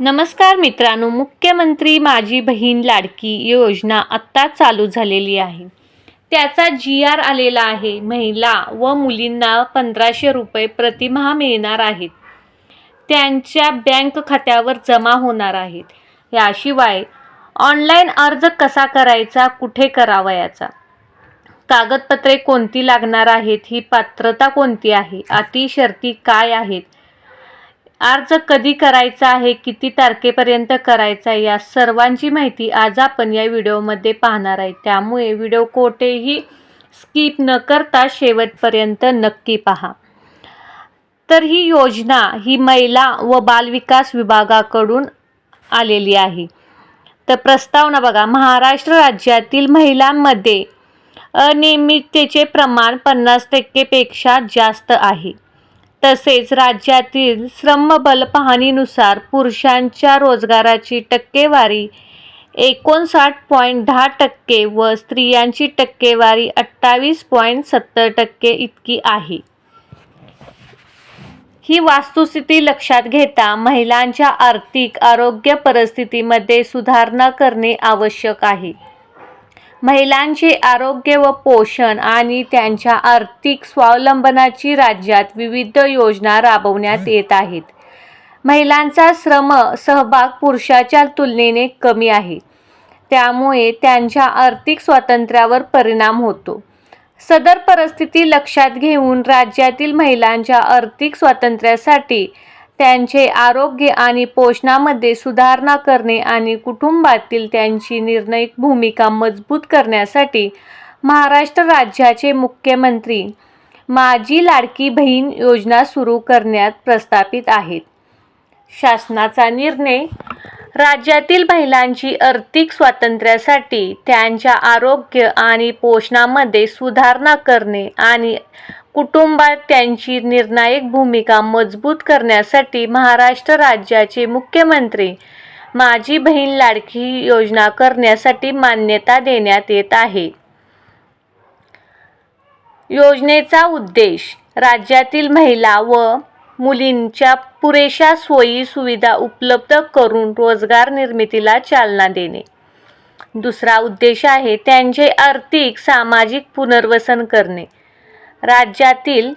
नमस्कार मित्रांनो मुख्यमंत्री माझी बहीण लाडकी योजना आत्ता चालू झालेली आहे. त्याचा जी आर आलेला आहे. महिला व मुलींना पंधराशे रुपये प्रतिमहा मिळणार आहेत. त्यांच्या बँक खात्यावर जमा होणार आहेत. याशिवाय ऑनलाईन अर्ज कसा करायचा कुठे करावयाचा? कागदपत्रे कोणती लागणार आहेत ही पात्रता कोणती आहे अटी शर्ती काय आहेत अर्ज कधी करायचा आहे किती तारखेपर्यंत करायचा आहे या सर्वांची माहिती आज आपण या व्हिडिओमध्ये पाहणार आहे. त्यामुळे व्हिडिओ कोठेही स्किप न करता शेवटपर्यंत नक्की पहा. तर ही योजना ही महिला व बालविकास विभागाकडून आलेली आहे. तर प्रस्तावना बघा महाराष्ट्र राज्यातील महिलांमध्ये अनियमिततेचे प्रमाण पन्नास टक्केपेक्षा जास्त आहे. तसेच राज्यातील श्रमबल पाहणीनुसार पुरुषांच्या रोजगाराची टक्केवारी एकोणसाठ पॉईंट दहा टक्के व स्त्रियांची टक्केवारी अठ्ठावीस पॉईंट सत्तर टक्के इतकी आहे. ही वास्तुस्थिती लक्षात घेता महिलांच्या आर्थिक आरोग्य परिस्थितीमध्ये सुधारणा करणे आवश्यक आहे. महिलांचे आरोग्य व पोषण आणि त्यांच्या आर्थिक स्वावलंबनाची राज्यात विविध योजना राबवण्यात येत आहेत. महिलांचा श्रम सहभाग पुरुषाच्या तुलनेने कमी आहे. त्यामुळे त्यांच्या आर्थिक स्वातंत्र्यावर परिणाम होतो. सदर परिस्थिती लक्षात घेऊन राज्यातील महिलांच्या आर्थिक स्वातंत्र्यासाठी त्यांचे आरोग्य आणि पोषणामध्ये सुधारणा करणे आणि कुटुंबातील त्यांची निर्णायक भूमिका मजबूत करण्यासाठी महाराष्ट्र राज्याचे मुख्यमंत्री माझी लाडकी बहीण योजना सुरू करण्यात प्रस्थापित आहेत. शासनाचा निर्णय राज्यातील महिलांची आर्थिक स्वातंत्र्यासाठी त्यांच्या आरोग्य आणि पोषणामध्ये सुधारणा करणे आणि कुटुंबात त्यांची निर्णायक भूमिका मजबूत करण्यासाठी महाराष्ट्र राज्याचे मुख्यमंत्री माझी बहीण लाडकी योजना करण्यासाठी मान्यता देण्यात येत आहे. योजनेचा उद्देश राज्यातील महिला व मुलींच्या पुरेशा सोयी सुविधा उपलब्ध करून रोजगार निर्मितीला चालना देणे. दुसरा उद्देश आहे त्यांचे आर्थिक सामाजिक पुनर्वसन करणे. राज्यातील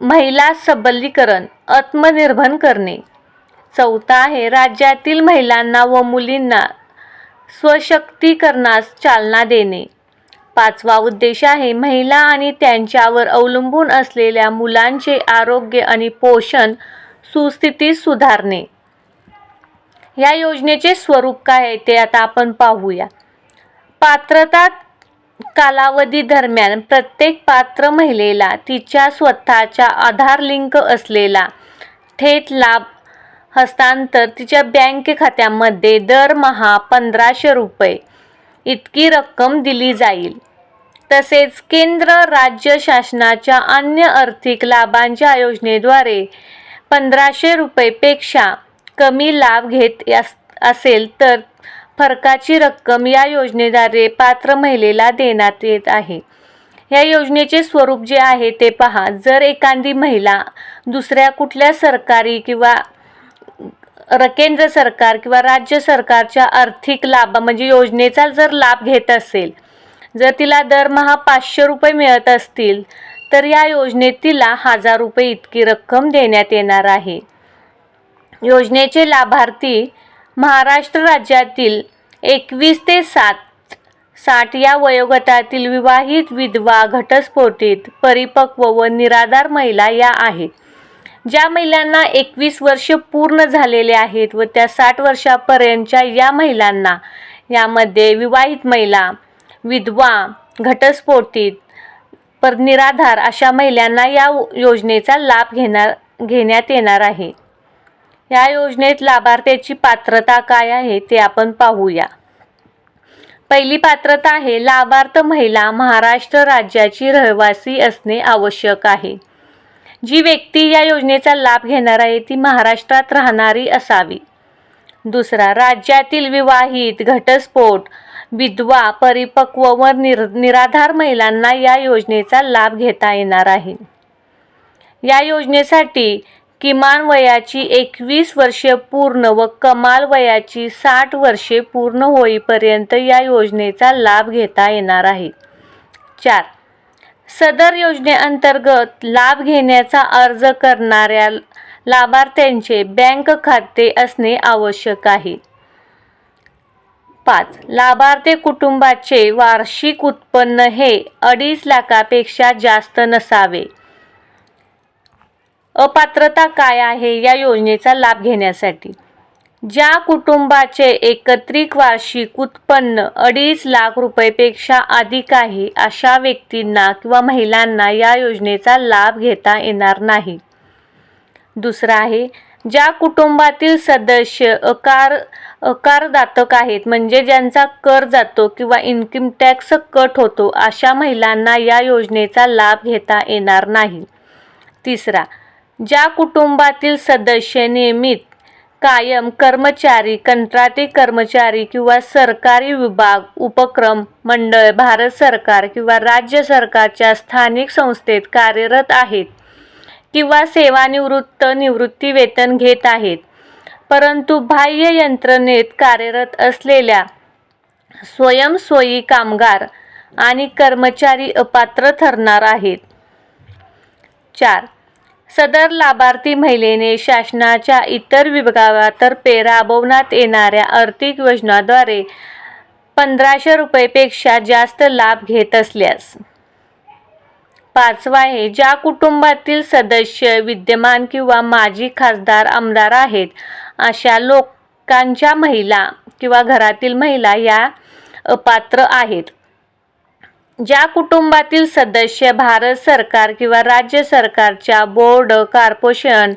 महिला सबलीकरण आत्मनिर्भर करणे. चौथा आहे राज्यातील महिलांना व मुलींना स्वशक्तीकरणास चालना देणे. पाचवा उद्देश आहे महिला आणि त्यांच्यावर अवलंबून असलेल्या मुलांचे आरोग्य आणि पोषण सुस्थितीत सुधारणे. या योजनेचे स्वरूप काय आहे ते आता आपण पाहूया. पात्रता कालावधी दरम्यान प्रत्येक पात्र महिलेला तिच्या स्वतःच्या आधार लिंक असलेला थेट लाभ हस्तांतर तिच्या बँक खात्यामध्ये दरमहा पंधराशे रुपये इतकी रक्कम दिली जाईल. तसेच केंद्र राज्य शासनाच्या अन्य आर्थिक लाभांच्या योजनेद्वारे पंधराशे रुपयेपेक्षा कमी लाभ घेत असेल तर फरकाची रक्कम या योजनेद्वारे पात्र महिलेला देण्यात येत आहे. या योजनेचे स्वरूप जे आहे ते पहा. जर एखादी महिला दुसऱ्या कुठल्या सरकारी किंवा र केंद्र सरकार किंवा राज्य सरकारच्या आर्थिक लाभ म्हणजे योजनेचा जर लाभ घेत असेल जर तिला दरमहा पाचशे रुपये मिळत असतील तर या योजनेत तिला हजार रुपये इतकी रक्कम देण्यात येणार आहे. योजनेचे लाभार्थी महाराष्ट्र राज्यातील एकवीस ते सात साठ या वयोगटातील विवाहित विधवा घटस्फोटित परिपक्व व निराधार महिला या आहेत. ज्या महिलांना एकवीस वर्ष पूर्ण झालेले आहेत व त्या साठ वर्षापर्यंतच्या या महिलांना यामध्ये विवाहित महिला विधवा घटस्फोटित पर निराधार अशा महिलांना या योजनेचा लाभ घेणार घेण्यात येणार आहे. या योजनेत लाभार्थ्याची पात्रता काय आहे ते आपण पाहूया. पहिली पात्रता आहे लाभार्थ महिला महाराष्ट्र राज्याची रहिवासी असणे आवश्यक आहे. जी व्यक्ती या योजनेचा लाभ घेणार आहे ती महाराष्ट्रात राहणारी असावी. दुसरा राज्यातील विवाहित घटस्फोट विधवा परिपक्व व निर निराधार महिलांना या योजनेचा लाभ घेता येणार आहे. या योजनेसाठी किमान वयाची एकवीस वर्षे पूर्ण व कमाल वयाची साठ वर्षे पूर्ण होईपर्यंत या योजनेचा लाभ घेता येणार आहे. चार. सदर योजनेअंतर्गत लाभ घेण्याचा अर्ज करणाऱ्या लाभार्थ्यांचे बँक खाते असणे आवश्यक आहे. पाच. लाभार्थी कुटुंबाचे वार्षिक उत्पन्न हे अडीच लाखापेक्षा जास्त नसावे. अपात्रता काय आहे या योजनेचा लाभ घेण्यासाठी? ज्या कुटुंबाचे एकत्रित वार्षिक उत्पन्न अडीच लाख रुपयेपेक्षा अधिक आहे अशा व्यक्तींना किंवा महिलांना या योजनेचा लाभ घेता येणार नाही. दुसरं आहे ज्या कुटुंबातील सदस्य अकार अकारदातक आहेत म्हणजे ज्यांचा कर जातो किंवा इन्कम टॅक्स कट होतो अशा महिलांना या योजनेचा लाभ घेता येणार नाही. तिसरा ज्या कुटुंबातील सदस्य नियमित कायम कर्मचारी कंत्राटी कर्मचारी किंवा सरकारी विभाग उपक्रम मंडळ भारत सरकार किंवा राज्य सरकारच्या स्थानिक संस्थेत कार्यरत आहेत किंवा सेवानिवृत्त निवृत्ती वेतन घेत आहेत परंतु बाह्य यंत्रणेत कार्यरत असलेल्या स्वयंस्वयी कामगार आणि कर्मचारी अपात्र ठरणार आहेत. चार सदर लाभार्थी महिलेने शासनाच्या इतर विभागातर्फे राबवण्यात येणाऱ्या आर्थिक योजनाद्वारे पंधराशे रुपयेपेक्षा जास्त लाभ घेत असल्यास. पाचवा आहे ज्या कुटुंबातील सदस्य विद्यमान किंवा माजी खासदार आमदार आहेत अशा लोकांच्या महिला किंवा घरातील महिला या अपात्र आहेत. ज्या कुटुंबातील सदस्य भारत सरकार किंवा राज्य सरकारच्या बोर्ड कार्पोरेशन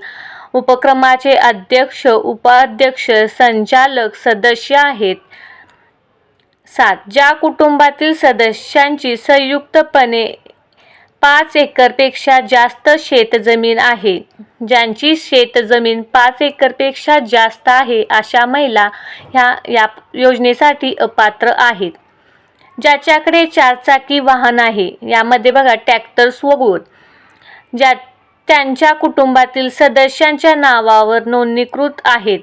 उपक्रमाचे अध्यक्ष उपाध्यक्ष संचालक सदस्य आहेत. सात ज्या कुटुंबातील सदस्यांची संयुक्तपणे पाच एकरपेक्षा जास्त शेतजमीन आहे ज्यांची शेतजमीन पाच एकरपेक्षा जास्त आहे अशा महिला ह्या या योजनेसाठी अपात्र आहेत. ज्याच्याकडे चारचाकी वाहन आहे यामध्ये बघा टॅक्टर्स वगळून ज्या त्यांच्या कुटुंबातील सदस्यांच्या नावावर नोंदणीकृत आहेत.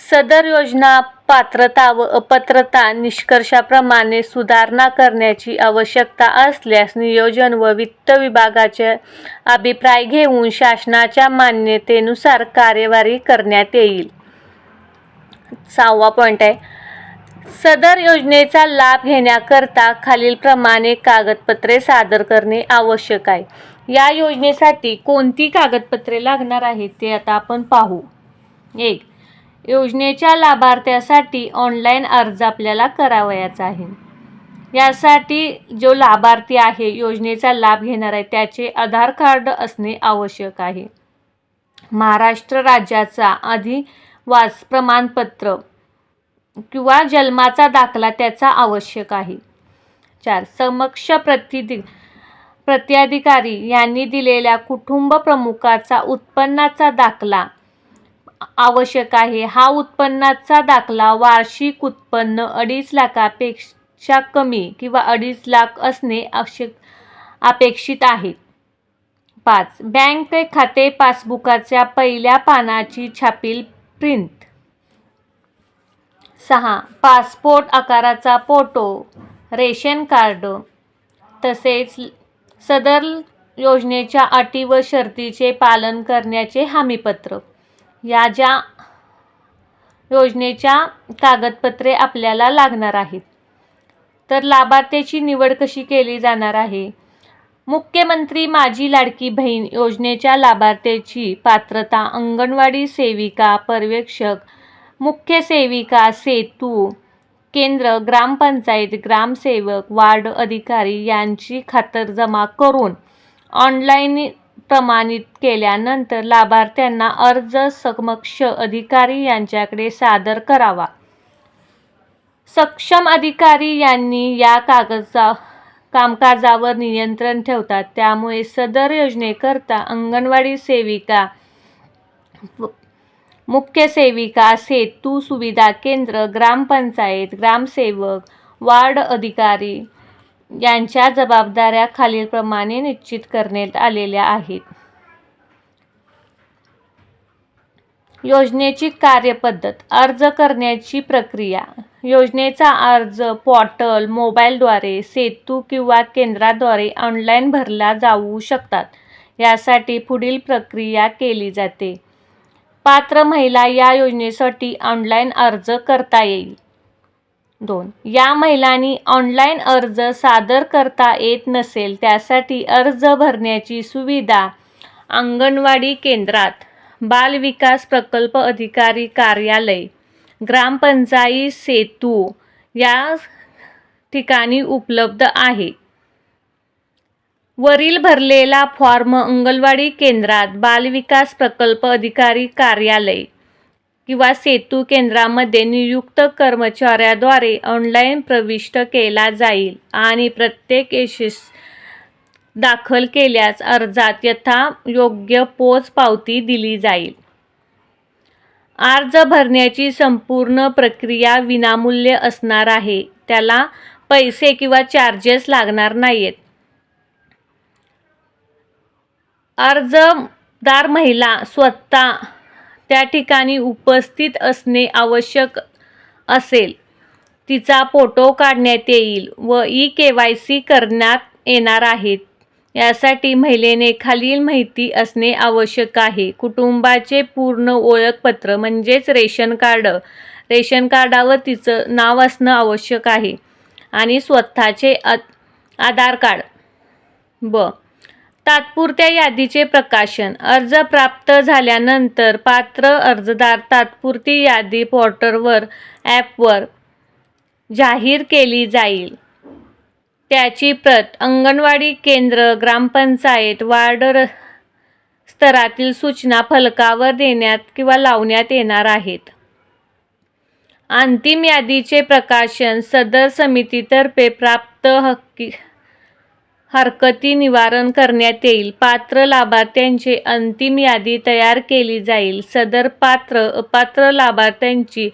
सदर योजना पात्रता व अपात्रता निष्कर्षाप्रमाणे सुधारणा करण्याची आवश्यकता असल्यास नियोजन व वित्त विभागाचे अभिप्राय घेऊन शासनाच्या मान्यतेनुसार कार्यवाही करण्यात येईल. सहावा पॉईंट आहे. सदर योजनेचा लाभ घेण्याकरता खालीलप्रमाणे कागदपत्रे सादर करणे आवश्यक आहे. या योजनेसाठी कोणती कागदपत्रे लागणार आहेत ते आता आपण पाहू. एक योजनेच्या लाभार्थ्यासाठी ऑनलाईन अर्ज आपल्याला करावयाचा आहे. यासाठी जो लाभार्थी आहे योजनेचा लाभ घेणार आहे त्याचे आधार कार्ड असणे आवश्यक आहे. महाराष्ट्र राज्याचा अधिवास प्रमाणपत्र किंवा जन्माचा दाखला त्याचा आवश्यक आहे. चार समक्ष प्रतिदि प्रत्याधिकारी यांनी दिलेल्या कुटुंब प्रमुखाचा उत्पन्नाचा दाखला आवश्यक आहे. हा उत्पन्नाचा दाखला वार्षिक उत्पन्न अडीच लाखापेक्षा कमी किंवा अडीच लाख असणे आवश्यक अपेक्षित आहे. पाच बँक खाते पासबुकाच्या पहिल्या पानाची छापील प्रिंट. सहा. पासपोर्ट आकाराचा फोटो रेशन कार्ड. तसेच सदर योजनेच्या अटी व शर्तीचे पालन करण्याचे हमीपत्र. या ज्या योजनेच्या कागदपत्रे आपल्याला लागणार आहेत तर लाभार्थ्याची निवड कशी केली जाणार आहे? मुख्यमंत्री माझी लाडकी बहीण योजनेच्या लाभार्थ्याची पात्रता अंगणवाडी सेविका पर्यवेक्षक मुख्य सेविका सेतू केंद्र ग्रामपंचायत ग्रामसेवक वार्ड अधिकारी यांची खातरजमा करून ऑनलाईन प्रमाणित केल्यानंतर लाभार्थ्यांना अर्ज समक्ष अधिकारी यांच्याकडे सादर करावा. सक्षम अधिकारी यांनी या कागदचा कामकाजावर नियंत्रण ठेवतात. त्यामुळे सदर योजनेकरता अंगणवाडी सेविका मुख्य सेविका सेतू सुविधा केंद्र ग्रामपंचायत ग्रामसेवक वार्ड अधिकारी यांच्या जबाबदाऱ्या खालीलप्रमाणे निश्चित करण्यात आलेल्या आहेत. योजनेची कार्यपद्धत अर्ज करण्याची प्रक्रिया. योजनेचा अर्ज पोर्टल मोबाईलद्वारे सेतू किंवा केंद्राद्वारे ऑनलाईन भरला जाऊ शकतात. यासाठी पुढील प्रक्रिया केली जाते. पात्र महिला या योजनेसाठी ऑनलाईन अर्ज करता येईल. दोन या महिलांनी ऑनलाईन अर्ज सादर करता येत नसेल त्यासाठी अर्ज भरण्याची सुविधा अंगणवाडी केंद्रात बाल विकास प्रकल्प अधिकारी कार्यालय ग्रामपंचायत सेतू या ठिकाणी उपलब्ध आहे. वरील भरलेला फॉर्म अंगणवाडी केंद्रात बालविकास प्रकल्प अधिकारी कार्यालय किंवा सेतू केंद्रामध्ये नियुक्त कर्मचाऱ्याद्वारे ऑनलाईन प्रविष्ट केला जाईल आणि प्रत्येक यशस दाखल केल्यास अर्जात यथा योग्य पोच पावती दिली जाईल. अर्ज भरण्याची संपूर्ण प्रक्रिया विनामूल्य असणार आहे. त्याला पैसे किंवा चार्जेस लागणार नाहीत. अर्जदार महिला स्वतः त्या ठिकाणी उपस्थित असणे आवश्यक असेल. तिचा फोटो काढण्यात येईल व ई के वाय सी करण्यात येणार आहेत यासाठी महिलेने खालील माहिती असणे आवश्यक आहे. कुटुंबाचे पूर्ण ओळखपत्र म्हणजेच रेशन कार्ड रेशन कार्डावर तिचं नाव असणं आवश्यक आहे. आणि स्वतःचे आ आधार कार्ड. ब तात्पुरत्या यादीचे प्रकाशन. अर्ज प्राप्त झाल्यानंतर पात्र अर्जदार तात्पुरती यादी पोर्टरवर ॲपवर जाहीर केली जाईल. त्याची प्रत अंगणवाडी केंद्र ग्रामपंचायत वार्ड स्तरातील सूचना फलकावर देण्यात किंवा लावण्यात येणार आहेत. अंतिम यादीचे प्रकाशन सदर समितीतर्फे प्राप्त हक्की हरकती निवारण करण्यात येईल. पात्र लाभार्थ्यांची अंतिम यादी तयार केली जाईल. सदर पात्र अपात्र लाभार्थ्यांची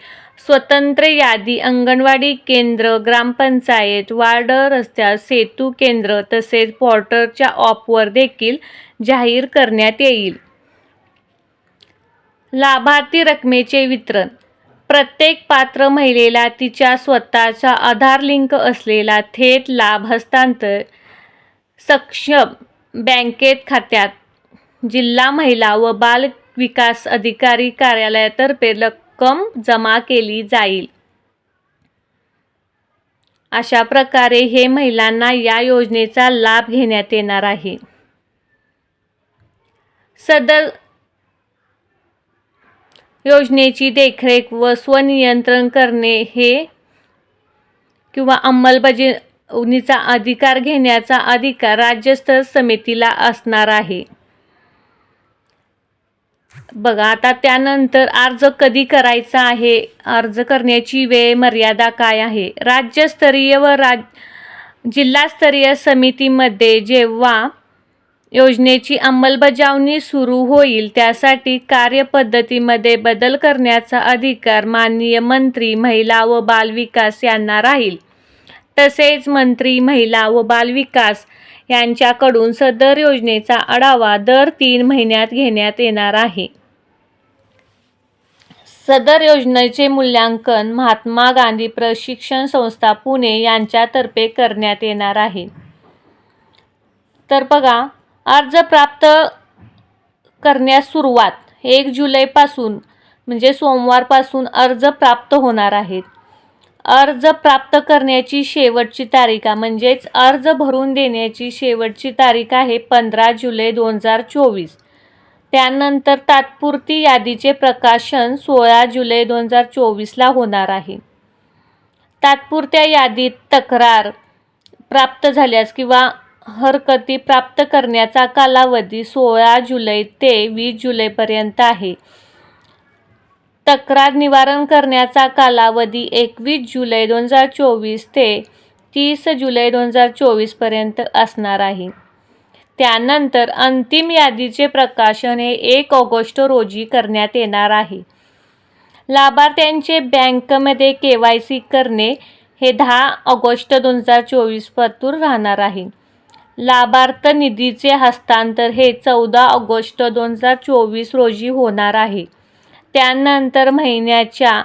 स्वतंत्र यादी अंगणवाडी केंद्र ग्रामपंचायत वार्ड रस्त्या सेतू केंद्र तसेच पोर्टरच्या ऑपवर देखील जाहीर करण्यात येईल. लाभार्थी रकमेचे वितरण. प्रत्येक पात्र महिलेला तिच्या स्वतःचा आधार लिंक असलेला थेट लाभ हस्तांतर सक्षम बँकेत खात्यात. जिल्हा महिला व बाल विकास अधिकारी कार्यालयातर्फे रक्कम जमा केली जाईल. अशा प्रकारे हे महिलांना या योजनेचा लाभ घेण्यात येणार आहे. सदर योजनेची देखरेख व स्वनियंत्रण करणे हे किंवा निचा अधिकार घेण्याचा अधिकार राज्यस्तर समितीला असणार आहे. बघा आता त्यानंतर अर्ज कधी करायचा आहे? अर्ज करण्याची वेळ मर्यादा काय आहे? राज्यस्तरीय व राज जिल्हास्तरीय समितीमध्ये जेव्हा योजनेची अंमलबजावणी सुरू होईल त्यासाठी कार्यपद्धतीमध्ये बदल करण्याचा अधिकार माननीय मंत्री महिला व बालविकास यांना राहील. तसेच मंत्री महिला व बालविकास यांच्याकडून सदर योजनेचा आढावा दर तीन महिन्यात घेण्यात येणार आहे. सदर योजनेचे मूल्यांकन महात्मा गांधी प्रशिक्षण संस्था पुणे यांच्यातर्फे करण्यात येणार आहे. तर बघा अर्ज प्राप्त करण्यास सुरुवात एक जुलैपासून म्हणजे सोमवारपासून अर्ज प्राप्त होणार आहेत. अर्ज प्राप्त करण्याची शेवटची तारीख म्हणजेच अर्ज भरून देण्याची शेवटची तारीख आहे पंधरा जुलै दोन हजार चोवीस. त्यानंतर तात्पुरती यादीचे प्रकाशन सोळा जुलै दोन हजार चोवीसला होणार आहे. तात्पुरत्या यादीत तक्रार प्राप्त झाल्यास किंवा हरकती प्राप्त करण्याचा कालावधी सोळा जुलै ते वीस जुलैपर्यंत आहे. तक्रार निवारण करण्याचा कालावधी एकवीस जुलै दोन हजार चोवीस ते तीस जुलै दोन हजार चोवीसपर्यंत असणार आहे. त्यानंतर अंतिम यादीचे प्रकाशन हे एक ऑगस्ट रोजी करण्यात येणार आहे. लाभार्थ्यांचे बँकमध्ये के वाय सी करणे हे दहा ऑगस्ट दोन हजार चोवीसपासून राहणार आहे. लाभार्थ निधीचे हस्तांतर हे चौदा ऑगस्ट दोन हजार चोवीस रोजी होणार आहे. त्यानंतर महिन्याच्या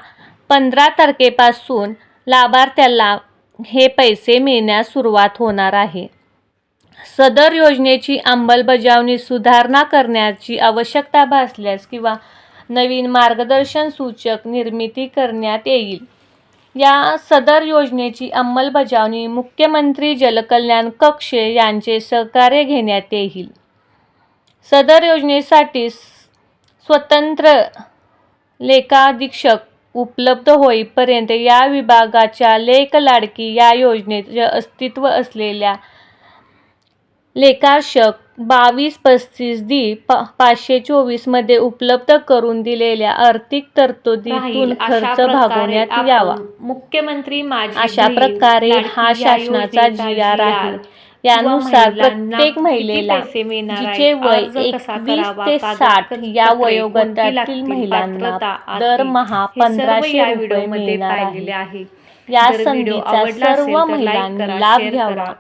पंधरा तारखेपासून लाभार्थ्याला हे पैसे मिळण्यास सुरुवात होणार आहे. सदर योजनेची अंमलबजावणी सुधारणा करण्याची आवश्यकता भासल्यास किंवा नवीन मार्गदर्शन सूचक निर्मिती करण्यात येईल. या सदर योजनेची अंमलबजावणी मुख्यमंत्री जलकल्याण कक्ष यांचे सहकार्य घेण्यात येईल. सदर योजनेसाठी स्वतंत्र लेखाधीक्षक उपलब्ध होईपर्यंत या विभागाच्या लेख लाडकी या योजनेचे अस्तित्व असलेल्या लेखार्षक बावीस पस्तीस दी पा पाचशे चोवीसमध्ये उपलब्ध करून दिलेल्या आर्थिक तरतुदीतून खर्च भागवण्यात यावा. मुख्यमंत्री अशा प्रकारे हा शासनाचा जी आर आहे. यानुसार प्रत्येक महिलेला जिचे वय एकवीस ते साठ या वयोगटातील महिलांना दरमहा पंधराशे या रुपये मिळणार आहे. या संधीचा सर्व महिलांनी लाभ घ्यावा. करा.